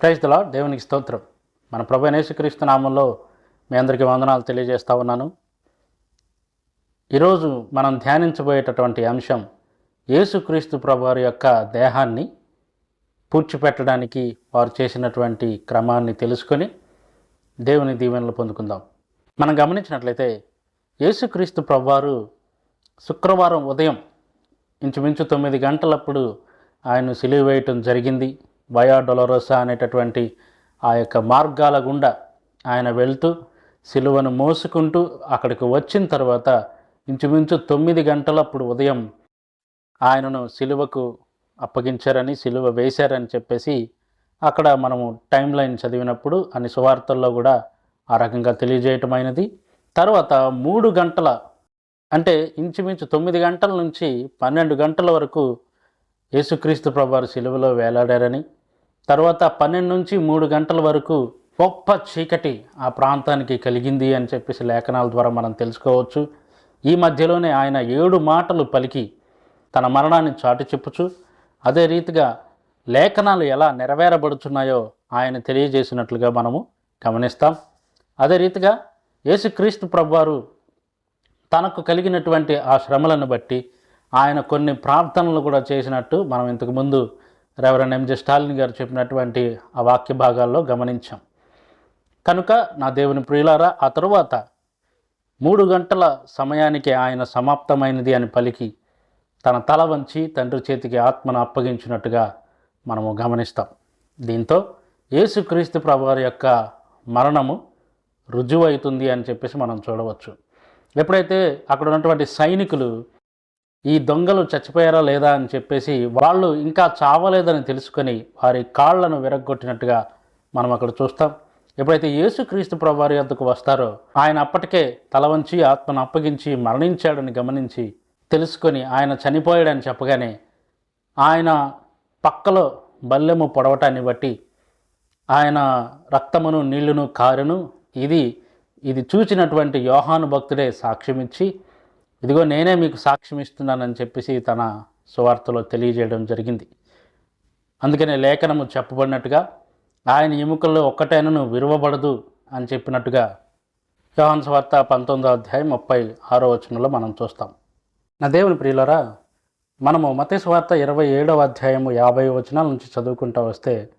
Praise దలా దేవునికి స్తోత్రం. మన ప్రభు నేసుక్రీస్తు నామంలో మీ అందరికీ వందనాలు తెలియజేస్తా ఉన్నాను. ఈరోజు మనం ధ్యానించబోయేటటువంటి అంశం యేసుక్రీస్తు ప్రభువారి యొక్క దేహాన్ని పూడ్చిపెట్టడానికి వారు చేసినటువంటి క్రమాన్ని తెలుసుకొని దేవుని దీవెనలు పొందుకుందాం. మనం గమనించినట్లయితే యేసుక్రీస్తు ప్రభువారు శుక్రవారం ఉదయం ఇంచుమించు తొమ్మిది గంటలప్పుడు ఆయన సిలువ వేయటం జరిగింది. వయా డొలరోసా అనేటటువంటి ఆ యొక్క మార్గాల గుండా ఆయన వెళ్తూ సిలువను మోసుకుంటూ అక్కడికి వచ్చిన తర్వాత ఇంచుమించు తొమ్మిది గంటలప్పుడు ఉదయం ఆయనను సిలువకు అప్పగించారని సిలువ వేశారని చెప్పేసి అక్కడ మనము టైం లైన్ చదివినప్పుడు అన్ని సువార్తల్లో కూడా ఆ రకంగా తెలియజేయటమైనది. తర్వాత మూడు గంటల అంటే ఇంచుమించు తొమ్మిది గంటల నుంచి పన్నెండు గంటల వరకు యేసుక్రీస్తు ప్రభువారు సిలువలో వేలాడారని తర్వాత పన్నెండు నుంచి మూడు గంటల వరకు గొప్ప చీకటి ఆ ప్రాంతానికి కలిగింది అని చెప్పేసి లేఖనాల ద్వారా మనం తెలుసుకోవచ్చు. ఈ మధ్యలోనే ఆయన ఏడు మాటలు పలికి తన మరణాన్ని చాటు చెప్పుచు అదే రీతిగా లేఖనాలు ఎలా నెరవేరబడుతున్నాయో ఆయన తెలియజేసినట్లుగా మనము గమనిస్తాం. అదే రీతిగా యేసుక్రీస్తు ప్రభువారు తనకు కలిగినటువంటి ఆ శ్రమలను బట్టి ఆయన కొన్ని ప్రార్థనలు కూడా చేసినట్టు మనం ఇంతకుముందు రెవరెన్ ఎంజే స్టాలిన్ గారు చెప్పినటువంటి ఆ వాక్య భాగాల్లో గమనించాం. కనుక నా దేవుని ప్రియులారా ఆ తరువాత మూడు గంటల సమయానికి ఆయన సమాప్తమైనది అని పలికి తన తల వంచి తండ్రి చేతికి ఆత్మను అప్పగించినట్టుగా మనము గమనిస్తాం. దీంతో యేసుక్రీస్తు ప్రభువారి యొక్క మరణము రుజువు అవుతుంది అని చెప్పేసి మనం చూడవచ్చు. ఎప్పుడైతే అక్కడ ఉన్నటువంటి సైనికులు ఈ దొంగలు చచ్చిపోయారా లేదా అని చెప్పేసి వాళ్ళు ఇంకా చావలేదని తెలుసుకొని వారి కాళ్ళను విరగ్గొట్టినట్టుగా మనం అక్కడ చూస్తాం. ఎప్పుడైతే యేసుక్రీస్తు ప్రభువారి వద్దకు వస్తారో ఆయన అప్పటికే తల వంచి ఆత్మను అప్పగించి మరణించాడని గమనించి తెలుసుకొని ఆయన చనిపోయాడని చెప్పగానే ఆయన పక్కలో బల్లెము పొడవటాన్ని బట్టి ఆయన రక్తమును నీళ్ళును కారును ఇది ఇది చూచినటువంటి యోహాను భక్తుడే సాక్ష్యమిచ్చి ఇదిగో నేనే మీకు సాక్ష్యం ఇస్తున్నానని చెప్పేసి తన సువార్తలో తెలియజేయడం జరిగింది. అందుకనే లేఖనము చెప్పబడినట్టుగా ఆయన ఎముకల్లో ఒక్కటైనను విరువబడదు అని చెప్పినట్టుగా యోహాన్ స్వార్త పంతొమ్మిదో అధ్యాయం ముప్పై ఆరో వచనంలో మనం చూస్తాం. నా దేవుని ప్రియులరా మనము మత స్వార్త ఇరవై ఏడవ అధ్యాయము యాభై వచనాల నుంచి చదువుకుంటూ వస్తే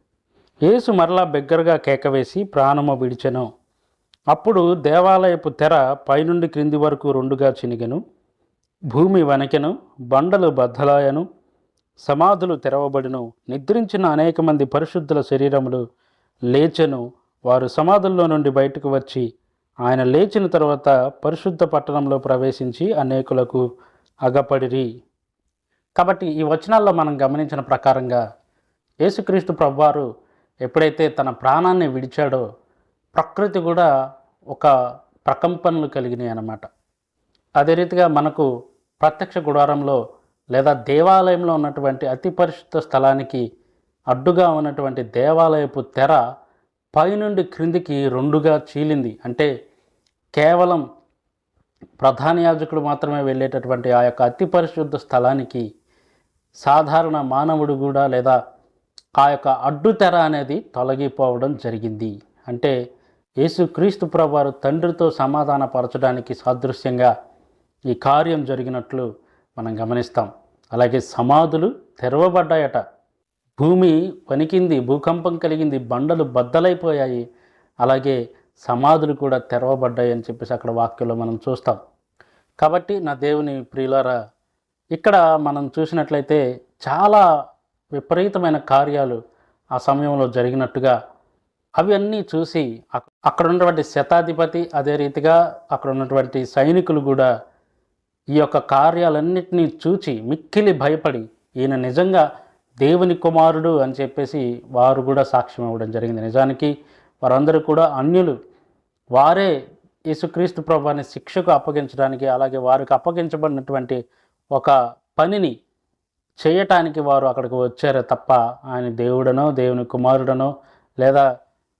యేసు మరలా బిగ్గరగా కేకవేసి ప్రాణము విడిచెను. అప్పుడు దేవాలయపు తెర పైనుండి క్రింది వరకు రెండుగా చినిగెను భూమి వణకెను బండలు బద్దలాయను సమాధులు తెరవబడిను నిద్రించిన అనేక మంది పరిశుద్ధుల శరీరములు లేచెను వారు సమాధుల్లో నుండి బయటకు వచ్చి ఆయన లేచిన తర్వాత పరిశుద్ధ పట్టణంలో ప్రవేశించి అనేకులకు అగపడిరి. కాబట్టి ఈ వచనాల్లో మనం గమనించిన ప్రకారంగా యేసుక్రీస్తు ప్రభువారు ఎప్పుడైతే తన ప్రాణాన్ని విడిచాడో ప్రకృతి కూడా ఒక ప్రకంపనలు కలిగినాయి అన్నమాట. అదే రీతిగా మనకు ప్రత్యక్ష గుడారంలో లేదా దేవాలయంలో ఉన్నటువంటి అతి పరిశుద్ధ స్థలానికి అడ్డుగా ఉన్నటువంటి దేవాలయపు తెర పైనుండి క్రిందికి రెండుగా చీలింది. అంటే కేవలం ప్రధాన యాజకుడు మాత్రమే వెళ్ళేటటువంటి ఆ యొక్క అతి పరిశుద్ధ స్థలానికి సాధారణ మానవుడు కూడా లేదా ఆ యొక్క అడ్డు తెర అనేది తొలగిపోవడం జరిగింది. అంటే యేసుక్రీస్తు ప్రభువారు తండ్రితో సమాధానపరచడానికి సాదృశ్యంగా ఈ కార్యం జరిగినట్లు మనం గమనిస్తాం. అలాగే సమాధులు తెరవబడ్డాయట. భూమి వణికింది భూకంపం కలిగింది బండలు బద్దలైపోయాయి. అలాగే సమాధులు కూడా తెరవబడ్డాయి అని చెప్పేసి అక్కడ వాక్యంలో మనం చూస్తాం. కాబట్టి నా దేవుని ప్రియులారా ఇక్కడ మనం చూసినట్లయితే చాలా విపరీతమైన కార్యాలు ఆ సమయంలో జరిగినట్టుగా అవన్నీ చూసి అక్కడ ఉన్నటువంటి శతాధిపతి అదే రీతిగా అక్కడ ఉన్నటువంటి సైనికులు కూడా ఈ యొక్క కార్యాలన్నింటినీ చూచి మిక్కిలి భయపడి ఈయన నిజంగా దేవుని కుమారుడు అని చెప్పేసి వారు కూడా సాక్ష్యం ఇవ్వడం జరిగింది. నిజానికి వారందరూ కూడా అన్యులు. వారే యేసుక్రీస్తు ప్రభాని శిక్షకు అప్పగించడానికి అలాగే వారికి అప్పగించబడినటువంటి ఒక పనిని చేయటానికి వారు అక్కడికి వచ్చారే తప్ప ఆయన దేవుడనో దేవుని కుమారుడనో లేదా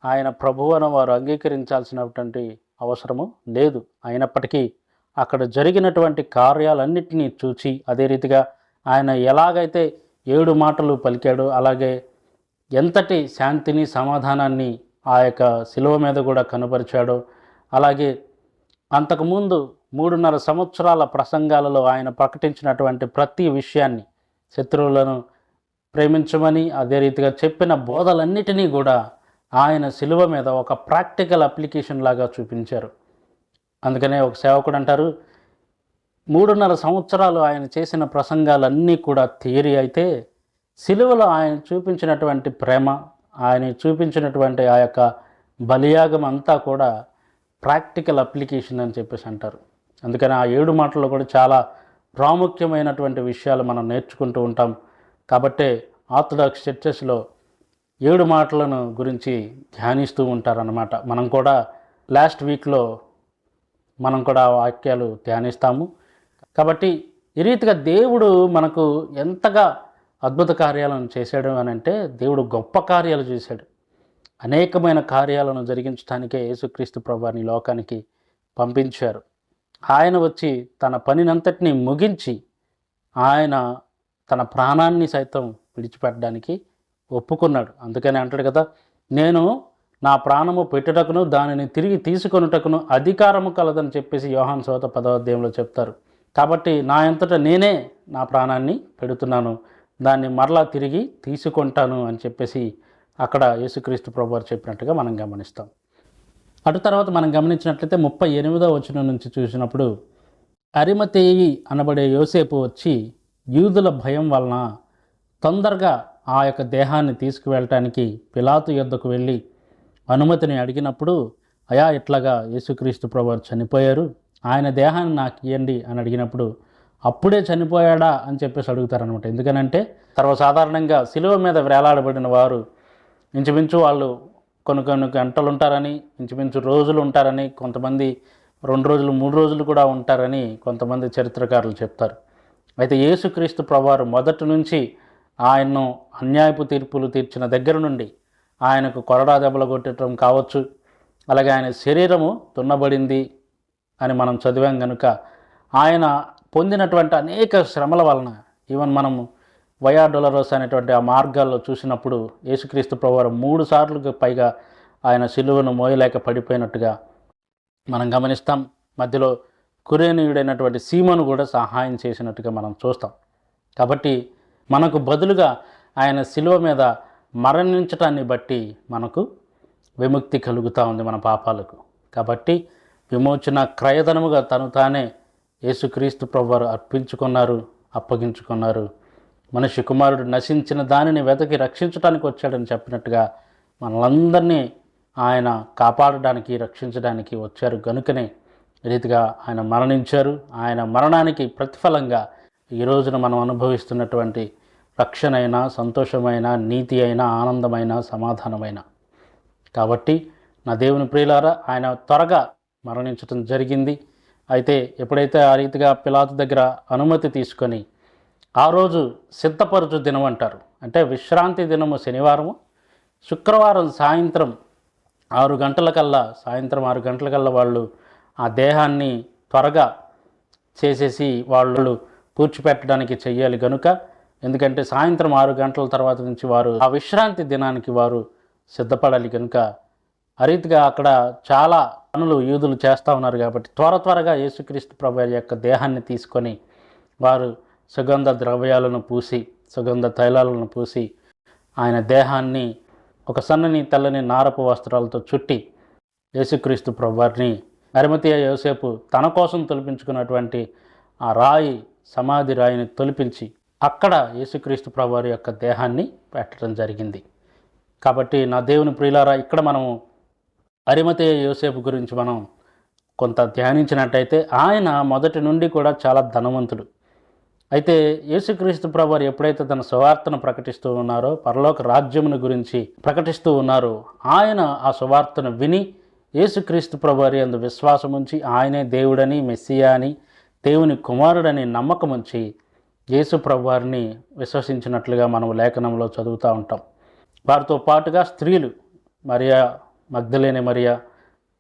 ఆయన ప్రభువనో వారు అంగీకరించాల్సినటువంటి అవసరము లేదు. అయినప్పటికీ అక్కడ జరిగినటువంటి కార్యాలన్నింటినీ చూచి అదే రీతిగా ఆయన ఎలాగైతే ఏడు మాటలు పలికాడో అలాగే ఎంతటి శాంతిని సమాధానాన్ని ఆ యొక్క శిలువ మీద కూడా కనపరిచాడో అలాగే అంతకుముందు మూడున్నర సంవత్సరాల ప్రసంగాలలో ఆయన ప్రకటించినటువంటి ప్రతి విషయాన్ని శత్రువులను ప్రేమించమని అదే రీతిగా చెప్పిన బోధలన్నిటినీ కూడా ఆయన శిలువ మీద ఒక ప్రాక్టికల్ అప్లికేషన్ లాగా చూపించారు. అందుకనే ఒక సేవకుడు అంటారు మూడున్నర సంవత్సరాలు ఆయన చేసిన ప్రసంగాలన్నీ కూడా థియరీ అయితే సిలువలో ఆయన చూపించినటువంటి ప్రేమ ఆయన చూపించినటువంటి ఆ యొక్క బలియాగం అంతా కూడా ప్రాక్టికల్ అప్లికేషన్ అని చెప్పేసి అంటారు. అందుకని ఆ ఏడు మాటల్లో కూడా చాలా ప్రాముఖ్యమైనటువంటి విషయాలు మనం నేర్చుకుంటూ ఉంటాం. కాబట్టే ఆర్థడాక్స్ చర్చెస్లో ఏడు మాటలను గురించి ధ్యానిస్తూ ఉంటారన్నమాట. మనం కూడా లాస్ట్ వీక్లో మనం కూడా ఆ వాక్యాలు ధ్యానిస్తాము. కాబట్టి ఈ రీతిగా దేవుడు మనకు ఎంతగా అద్భుత కార్యాలను చేశాడు అని అంటే దేవుడు గొప్ప కార్యాలు చేశాడు. అనేకమైన కార్యాలను జరిగించడానికే యేసుక్రీస్తు ప్రభాని లోకానికి పంపించారు. ఆయన వచ్చి తన పనినంతటిని ముగించి ఆయన తన ప్రాణాన్ని సైతం విడిచిపెట్టడానికి ఒప్పుకున్నాడు. అందుకని అంటాడు కదా నేను నా ప్రాణము పెట్టుటకును దానిని తిరిగి తీసుకొనుటకును అధికారము కలదని చెప్పేసి యోహాన్ సోత పదవాధ్యాయంలో చెప్తారు. కాబట్టి నా ఎంతట నేనే నా ప్రాణాన్ని పెడుతున్నాను దాన్ని మరలా తిరిగి తీసుకుంటాను అని చెప్పేసి అక్కడ యేసుక్రీస్తు ప్రభు వారు చెప్పినట్టుగా మనం గమనిస్తాం. అటు తర్వాత మనం గమనించినట్లయితే ముప్పై ఎనిమిదో వచనం నుంచి చూసినప్పుడు అరిమతేయి అనబడే యోసేపు వచ్చి యూదుల భయం వలన తొందరగా ఆ యొక్క దేహాన్ని తీసుకువెళ్ళటానికి పిలాతు యొద్దకు వెళ్ళి అనుమతిని అడిగినప్పుడు అయా ఇట్లాగా యేసుక్రీస్తు ప్రభువారు చనిపోయారు ఆయన దేహాన్ని నాకు ఇవ్వండి అని అడిగినప్పుడు అప్పుడే చనిపోయాడా? అని చెప్పేసి అడుగుతారనమాట ఎందుకనంటే తర్వాత సాధారణంగా సిలువ మీద వేలాడబడిన వారు ఇంచుమించు వాళ్ళు కొన్ని కొన్ని గంటలు ఉంటారని ఇంచుమించు రోజులు ఉంటారని కొంతమంది రెండు రోజులు మూడు రోజులు కూడా ఉంటారని కొంతమంది చరిత్రకారులు చెప్తారు. అయితే యేసుక్రీస్తు ప్రభువారు మొదటి నుంచి ఆయన్ను అన్యాయపు తీర్పులు తీర్చిన దగ్గర నుండి ఆయనకు కొరడా దెబ్బలు కొట్టడం కావచ్చు. అలాగే ఆయన శరీరము తున్నబడింది అని మనం చదివాం కనుక ఆయన పొందినటువంటి అనేక శ్రమల వలన ఈవెన్ మనము వయా డొలరోస్ అనేటువంటి ఆ మార్గాల్లో చూసినప్పుడు యేసుక్రీస్తు ప్రభువారు మూడు సార్లు పైగా ఆయన సిలువను మోయలేక పడిపోయినట్టుగా మనం గమనిస్తాం. మధ్యలో కురేనీయుడైనటువంటి సీమను కూడా సహాయం చేసినట్టుగా మనం చూస్తాం. కాబట్టి మనకు బదులుగా ఆయన శిలువ మీద మరణించటాన్ని బట్టి మనకు విముక్తి కలుగుతూ ఉంది మన పాపాలకు. కాబట్టి విమోచన క్రయధనముగా తను తానే యేసుక్రీస్తు ప్రభువారు అర్పించుకున్నారు అప్పగించుకున్నారు. మనిషి కుమారుడు నశించిన దానిని వెతకి రక్షించడానికి వచ్చాడని చెప్పినట్టుగా మనలందరినీ ఆయన కాపాడడానికి రక్షించడానికి వచ్చారు. గనుకనే రీతిగా ఆయన మరణించారు. ఆయన మరణానికి ప్రతిఫలంగా ఈ రోజున మనం అనుభవిస్తున్నటువంటి రక్షణ అయినా సంతోషమైన నీతి అయినా ఆనందమైన సమాధానమైన. కాబట్టి నా దేవుని ప్రియులారా ఆయన త్వరగా మరణించడం జరిగింది. అయితే ఎప్పుడైతే ఆ రీతిగా పిలాతు దగ్గర అనుమతి తీసుకొని ఆ రోజు సిద్ధపరచు దినం అంటారు. అంటే విశ్రాంతి దినము శనివారము. శుక్రవారం సాయంత్రం ఆరు గంటలకల్లా సాయంత్రం ఆరు గంటలకల్లా వాళ్ళు ఆ దేహాన్ని త్వరగా చేసేసి వాళ్ళు పూడ్చిపెట్టడానికి చెయ్యాలి గనుక. ఎందుకంటే సాయంత్రం ఆరు గంటల తర్వాత నుంచి వారు ఆ విశ్రాంతి దినానికి వారు సిద్ధపడాలి కనుక ఆ రీతిగా అక్కడ చాలా పనులు యూదులు చేస్తూ ఉన్నారు కాబట్టి త్వర త్వరగా యేసుక్రీస్తు ప్రభు యొక్క దేహాన్ని తీసుకొని వారు సుగంధ ద్రవ్యాలను పూసి సుగంధ తైలాలను పూసి ఆయన దేహాన్ని ఒక సన్నని తెల్లని నారపు వస్త్రాలతో చుట్టి యేసుక్రీస్తు ప్రభువారిని అరిమతీయ యోసేపు తన కోసం తొలిపించుకున్నటువంటి ఆ రాయి సమాధి రాయిని తొలిపించి అక్కడ యేసుక్రీస్తు ప్రభువారి యొక్క దేహాన్ని పెట్టడం జరిగింది. కాబట్టి నా దేవుని ప్రియులారా ఇక్కడ మనము అరిమతే యోసేపు గురించి మనం కొంత ధ్యానించినట్టయితే ఆయన మొదటి నుండి కూడా చాలా ధనవంతుడు. అయితే యేసుక్రీస్తు ప్రభువారు ఎప్పుడైతే తన సువార్తను ప్రకటిస్తూ ఉన్నారో పరలోక రాజ్యమును గురించి ప్రకటిస్తూ ఉన్నారో ఆయన ఆ సువార్తను విని యేసుక్రీస్తు ప్రభువారి అందు విశ్వాసం ఉంచి ఆయనే దేవుడని మెస్సియా అని దేవుని కుమారుడని నమ్మకం ఉంచి యేసు ప్రభువారిని విశ్వసించినట్లుగా మనం లేఖనంలో చదువుతూ ఉంటాం. వారితో పాటుగా స్త్రీలు మరియా మగ్ధలేని మరియా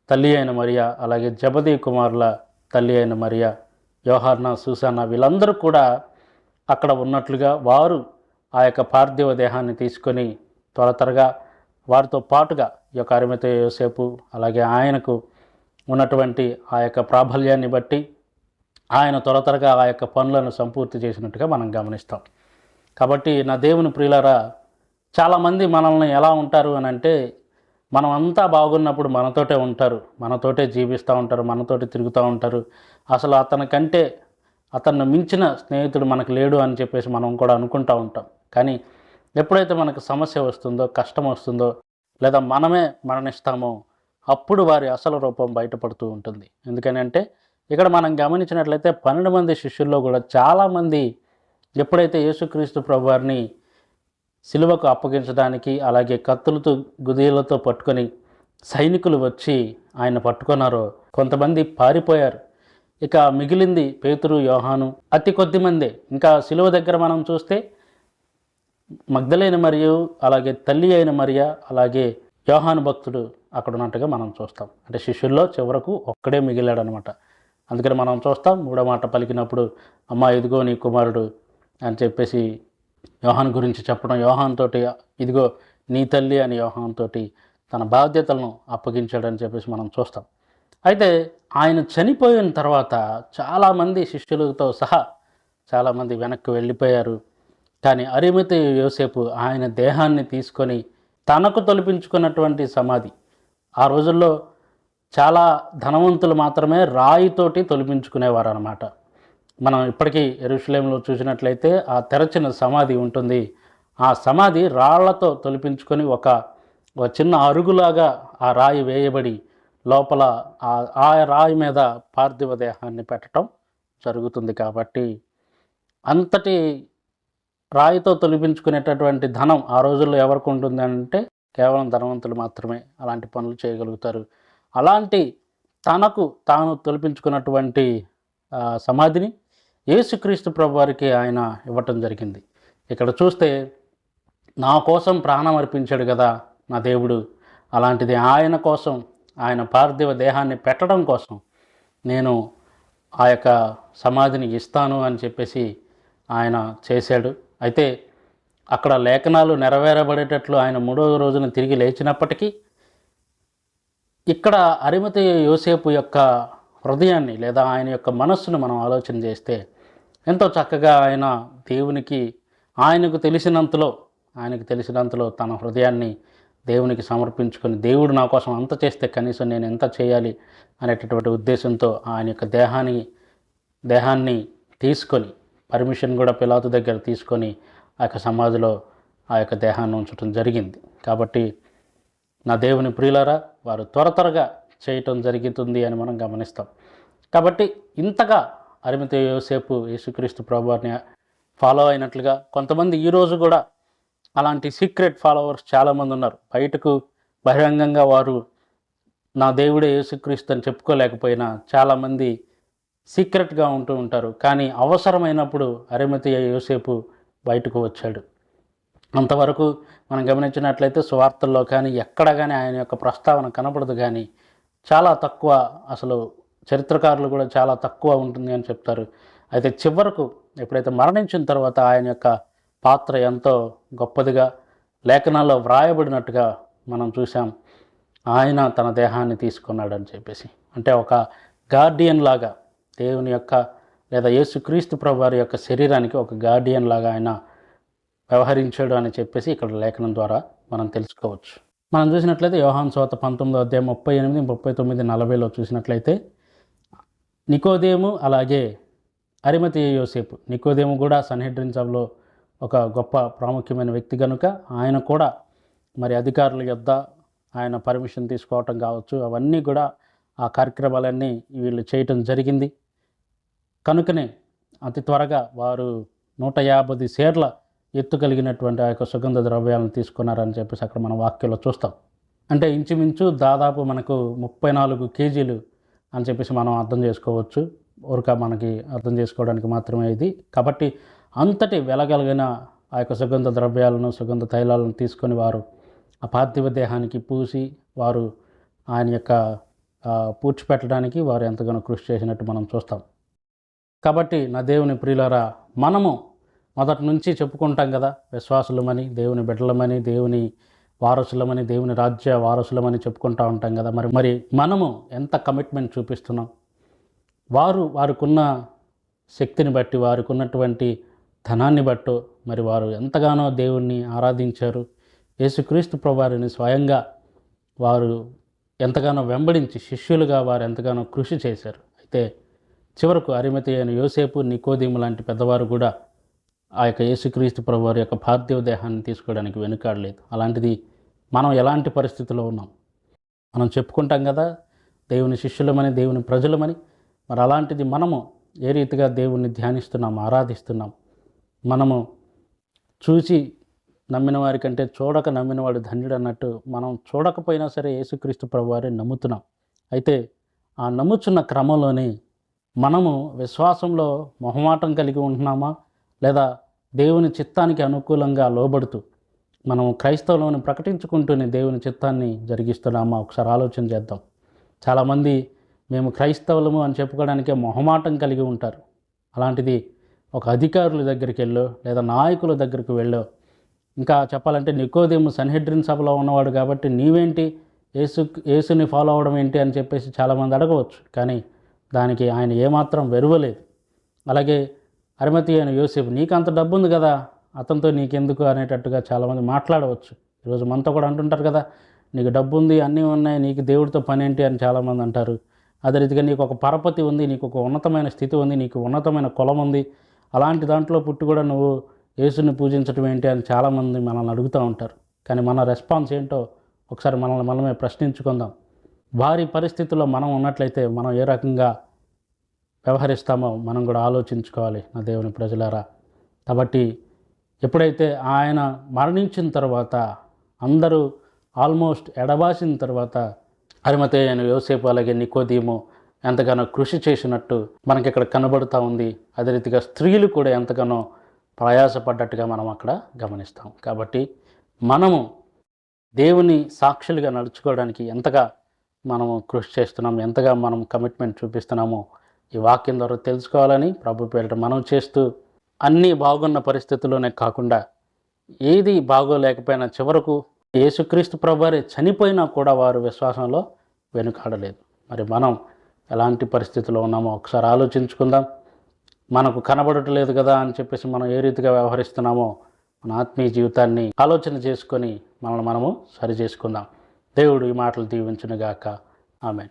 తల్లి అయిన మరియా అలాగే జబదీ కుమారుల తల్లి అయిన మరియా యోహార్న సూసాన వీళ్ళందరూ కూడా అక్కడ ఉన్నట్లుగా వారు ఆ యొక్క పార్థివ దేహాన్ని తీసుకొని త్వర త్వరగా వారితో పాటుగా ఈ యొక్క అరిమిత యోసేపు అలాగే ఆయనకు ఉన్నటువంటి ఆ యొక్క ప్రాబల్యాన్ని బట్టి ఆయన త్వర త్వరగా ఆ యొక్క పనులను సంపూర్తి చేసినట్టుగా మనం గమనిస్తాం. కాబట్టి నా దేవుని ప్రియులరా చాలామంది మనల్ని ఎలా ఉంటారు అని అంటే మనం అంతా బాగున్నప్పుడు మనతోటే ఉంటారు మనతోటే జీవిస్తూ ఉంటారు మనతోటే తిరుగుతూ ఉంటారు. అసలు అతనికంటే అతన్ని మించిన స్నేహితుడు మనకు లేడు అని చెప్పేసి మనం కూడా అనుకుంటూ ఉంటాం. కానీ ఎప్పుడైతే మనకు సమస్య వస్తుందో కష్టం వస్తుందో లేదా మనమే మరణిస్తామో అప్పుడు వారి అసలు రూపం బయటపడుతూ ఉంటుంది. ఎందుకని అంటే ఇక్కడ మనం గమనించినట్లయితే పన్నెండు మంది శిష్యుల్లో కూడా చాలామంది ఎప్పుడైతే యేసుక్రీస్తు ప్రభువారిని సిలువకు అప్పగించడానికి అలాగే కత్తులతో గుదీలతో పట్టుకొని సైనికులు వచ్చి ఆయన పట్టుకున్నారో కొంతమంది పారిపోయారు. ఇక మిగిలింది పేతురు యోహాను అతి కొద్ది మందే. ఇంకా సిలువ దగ్గర మనం చూస్తే మగ్ధలైన మరియు అలాగే తల్లి అయిన మరియ అలాగే యోహాను భక్తుడు అక్కడ ఉన్నట్టుగా మనం చూస్తాం. అంటే శిష్యుల్లో చివరకు ఒక్కడే మిగిలాడనమాట. అందుకని మనం చూస్తాం మూడో మాట పలికినప్పుడు అమ్మ ఇదిగో నీ కుమారుడు అని చెప్పేసి యోహాన్ గురించి చెప్పడం యోహాన్ తోటి ఇదిగో నీ తల్లి అని యోహాన్ తన బాధ్యతలను అప్పగించాడని చెప్పేసి మనం చూస్తాం. అయితే ఆయన చనిపోయిన తర్వాత చాలామంది శిష్యులతో సహా చాలామంది వెనక్కి వెళ్ళిపోయారు. కానీ అరిమిత యోసేపు ఆయన దేహాన్ని తీసుకొని తనకు తొలిపించుకున్నటువంటి సమాధి. ఆ రోజుల్లో చాలా ధనవంతులు మాత్రమే రాయితోటి తొలిపించుకునేవారు అనమాట మనం ఇప్పటికీ ఎరుషులేంలో చూసినట్లయితే ఆ తెరచిన సమాధి ఉంటుంది. ఆ సమాధి రాళ్ళతో తొలిపించుకొని ఒక చిన్న అరుగులాగా ఆ రాయి వేయబడి లోపల ఆ- ఆ రాయి మీద పార్థివ దేహాన్ని పెట్టడం జరుగుతుంది కాబట్టి అంతటి రాయితో తొలిపించుకునేటటువంటి ధనం ఆ రోజుల్లో ఎవరికి ఉంటుంది అంటే కేవలం ధనవంతులు మాత్రమే అలాంటి పనులు చేయగలుగుతారు. అలాంటి తనకు తాను తొలిపించుకున్నటువంటి సమాధిని యేసుక్రీస్తు ప్రభు వారికి ఆయన ఇవ్వటం జరిగింది. ఇక్కడ చూస్తే నా కోసం ప్రాణం అర్పించాడు కదా నా దేవుడు. అలాంటిది ఆయన కోసం ఆయన పార్థివ దేహాన్ని పెట్టడం కోసం నేను ఆ యొక్క సమాధిని ఇస్తాను అని చెప్పేసి ఆయన చేశాడు. అయితే అక్కడ లేఖనాలు నెరవేరబడేటట్లు ఆయన మూడవ రోజున తిరిగి లేచినప్పటికీ ఇక్కడ అరిమతి యోసేపు యొక్క హృదయాన్ని లేదా ఆయన యొక్క మనస్సును మనం ఆలోచన చేస్తే ఎంతో చక్కగా ఆయన దేవునికి ఆయనకు తెలిసినంతలో ఆయనకు తెలిసినంతలో తన హృదయాన్ని దేవునికి సమర్పించుకొని దేవుడు నా కోసం అంత చేస్తే కనీసం నేను ఎంత చేయాలి అనేటటువంటి ఉద్దేశంతో ఆయన యొక్క దేహాన్ని దేహాన్ని తీసుకొని పర్మిషన్ కూడా పిలాతు దగ్గర తీసుకొని ఆ యొక్క సమాధిలో ఆ యొక్క దేహాన్ని ఉంచడం జరిగింది. కాబట్టి నా దేవుని ప్రియులారా వారు త్వర త్వరగా చేయటం జరుగుతుంది అని మనం గమనిస్తాం. కాబట్టి ఇంతగా అరిమిత యోసేపు యేసుక్రీస్తు ప్రభువారిని ఫాలో అయినట్లుగా కొంతమంది ఈరోజు కూడా అలాంటి సీక్రెట్ ఫాలోవర్స్ చాలామంది ఉన్నారు. బయటకు బహిరంగంగా వారు నా దేవుడే యేసుక్రీస్తు అని చెప్పుకోలేకపోయినా చాలామంది సీక్రెట్గా ఉంటూ ఉంటారు. కానీ అవసరమైనప్పుడు అరిమతి యోసేపు బయటకు వచ్చాడు. అంతవరకు మనం గమనించినట్లయితే సువార్తల్లో కానీ ఎక్కడ కానీ ఆయన యొక్క ప్రస్తావన కనపడదు కానీ చాలా తక్కువ అసలు చరిత్రకారులు కూడా చాలా తక్కువ ఉంటుంది అని చెప్తారు. అయితే చివరకు ఎప్పుడైతే మరణించిన తర్వాత ఆయన యొక్క పాత్ర ఎంతో గొప్పదిగా లేఖనాల్లో వ్రాయబడినట్టుగా మనం చూసాం ఆయన తన దేహాన్ని తీసుకున్నాడని చెప్పేసి. అంటే ఒక గార్డియన్ లాగా దేవుని యొక్క లేదా యేసుక్రీస్తు ప్రభు వారి యొక్క శరీరానికి ఒక గార్డియన్ లాగా ఆయన వ్యవహరించాడు అని చెప్పేసి ఇక్కడ లేఖనం ద్వారా మనం తెలుసుకోవచ్చు. మనం చూసినట్లయితే యోహాన్ సోత పంతొమ్మిదో అధ్యాయం ముప్పై ఎనిమిది ముప్పై తొమ్మిది నలభైలో చూసినట్లయితే నికోదేము అలాగే అరిమతి యోసేపు నికోదేము కూడా సన్హెడ్రిన్ సభలో ఒక గొప్ప ప్రాముఖ్యమైన వ్యక్తి కనుక ఆయన కూడా మరి అధికారుల యొద్ద ఆయన పర్మిషన్ తీసుకోవటం కావచ్చు అవన్నీ కూడా ఆ కార్యక్రమాలన్నీ వీళ్ళు చేయటం జరిగింది. కనుకనే అతి త్వరగా వారు నూట యాభై షేర్ల ఎత్తు కలిగినటువంటి ఆ యొక్క సుగంధ ద్రవ్యాలను తీసుకున్నారని చెప్పేసి అక్కడ మన వాక్యంలో చూస్తాం. అంటే ఇంచుమించు దాదాపు మనకు ముప్పై నాలుగు కేజీలు అని చెప్పేసి మనం అర్థం చేసుకోవచ్చు. ఊరిక మనకి అర్థం చేసుకోవడానికి మాత్రమే ఇది. కాబట్టి అంతటి వెలగలిగిన ఆ యొక్క సుగంధ ద్రవ్యాలను సుగంధ తైలాలను తీసుకొని వారు ఆ పార్థివ దేహానికి పూసి వారు ఆయన యొక్క పూడ్చిపెట్టడానికి వారు ఎంతగానో కృషి చేసినట్టు మనం చూస్తాం. కాబట్టి నా దేవుని ప్రియులారా మనము మొదటి నుంచి చెప్పుకుంటాం కదా విశ్వాసులమని దేవుని బిడ్డలమని దేవుని వారసులమని దేవుని రాజ్య వారసులమని చెప్పుకుంటూ ఉంటాం కదా. మరి మరి మనము ఎంత కమిట్మెంట్ చూపిస్తున్నాం? వారు వారికున్న శక్తిని బట్టి వారికి ఉన్నటువంటి ధనాన్ని బట్టో మరి వారు ఎంతగానో దేవుణ్ణి ఆరాధించారు. యేసుక్రీస్తు ప్రభువారిని స్వయంగా వారు ఎంతగానో వెంబడించి శిష్యులుగా వారు ఎంతగానో కృషి చేశారు. అయితే చివరకు అరిమతి అయిన యోసేపు నికోదీము లాంటి పెద్దవారు కూడా ఆ యొక్క యేసుక్రీస్తు ప్రభువారి యొక్క పార్థివ దేహాన్ని తీసుకోవడానికి వెనుకాడలేదు. అలాంటిది మనం ఎలాంటి పరిస్థితిలో ఉన్నాం? మనం చెప్పుకుంటాం కదా దేవుని శిష్యులమని దేవుని ప్రజలమని. మరి అలాంటిది మనము ఏ రీతిగా దేవుణ్ణి ధ్యానిస్తున్నాం ఆరాధిస్తున్నాం? మనము చూసి నమ్మిన వారి కంటే చూడక నమ్మినవాడు ధన్యుడు అన్నట్టు మనం చూడకపోయినా సరే యేసుక్రీస్తు ప్రభువారిని నమ్ముతున్నాం. అయితే ఆ నమ్ముచున్న క్రమంలోనే మనము విశ్వాసంలో మొహమాటం కలిగి ఉంటున్నామా? లేదా దేవుని చిత్తానికి అనుకూలంగా లోబడుతూ మనం క్రైస్తవులను ప్రకటించుకుంటూనే దేవుని చిత్తాన్ని జరిగిస్తున్నామా ఒకసారి ఆలోచన చేద్దాం. చాలామంది మేము క్రైస్తవులము అని చెప్పుకోవడానికే మొహమాటం కలిగి ఉంటారు. అలాంటిది ఒక అధికారుల దగ్గరికి వెళ్ళో లేదా నాయకుల దగ్గరికి వెళ్ళో ఇంకా చెప్పాలంటే నికోదేము సన్హెడ్రిన్ సభలో ఉన్నవాడు కాబట్టి నీవేంటి? యేసు యేసుని ఫాలో అవడం ఏంటి అని చెప్పేసి చాలామంది అడగవచ్చు. కానీ దానికి ఆయన ఏమాత్రం వెరువలేదు. అలాగే అరిమతి అయిన యోసేపు నీకు అంత డబ్బు ఉంది కదా అతనితో నీకెందుకు? అనేటట్టుగా చాలామంది మాట్లాడవచ్చు. ఈరోజు మనతో కూడా అంటుంటారు కదా నీకు డబ్బు ఉంది అన్నీ ఉన్నాయి నీకు దేవుడితో పని ఏంటి అని చాలామంది అంటారు. అదే రీతిగా నీకు ఒక పరపతి ఉంది నీకు ఒక ఉన్నతమైన స్థితి ఉంది నీకు ఉన్నతమైన కులం ఉంది. అలాంటి దాంట్లో పుట్టి కూడా నువ్వు యేసుని పూజించడం ఏంటి అని చాలామంది మనల్ని అడుగుతూ ఉంటారు. కానీ మన రెస్పాన్స్ ఏంటో ఒకసారి మనల్ని మనమే ప్రశ్నించుకుందాం. వారి పరిస్థితుల్లో మనం ఉన్నట్లయితే మనం ఏ రకంగా వ్యవహరిస్తామో మనం కూడా ఆలోచించుకోవాలి నా దేవుని ప్రజలారా. కాబట్టి ఎప్పుడైతే ఆయన మరణించిన తర్వాత అందరూ ఆల్మోస్ట్ ఎడబాసిన తర్వాత అరిమతే అయిన యోసేపు అలాగే నికోదీము ఎంతగానో కృషి చేసినట్టు మనకి ఇక్కడ కనబడుతూ ఉంది. అదే రీతిగా స్త్రీలు కూడా ఎంతగానో ప్రయాసపడ్డట్టుగా మనం అక్కడ గమనిస్తాం. కాబట్టి మనము దేవుని సాక్షులుగా నడుచుకోవడానికి ఎంతగా మనము కృషి చేస్తున్నాము ఎంతగా మనం కమిట్మెంట్ చూపిస్తున్నామో ఈ వాక్యం ద్వారా తెలుసుకోవాలని ప్రభు పేరిట మనం చేస్తూ అన్నీ బాగున్న పరిస్థితుల్లోనే కాకుండా ఏది బాగోలేకపోయినా చివరకు యేసుక్రీస్తు ప్రభువారే చనిపోయినా కూడా వారు విశ్వాసంలో వెనుకాడలేదు. మరి మనం ఎలాంటి పరిస్థితిలో ఉన్నామో ఒకసారి ఆలోచించుకుందాం. మనకు కనబడటలేదు కదా అని చెప్పేసి మనం ఏ రీతిగా వ్యవహరిస్తున్నామో మన ఆత్మీయ జీవితాన్ని ఆలోచన చేసుకొని మనల్ని మనము సరి చేసుకుందాం దేవుడు ఈ మాటలు దీవించునుగాక. ఆమె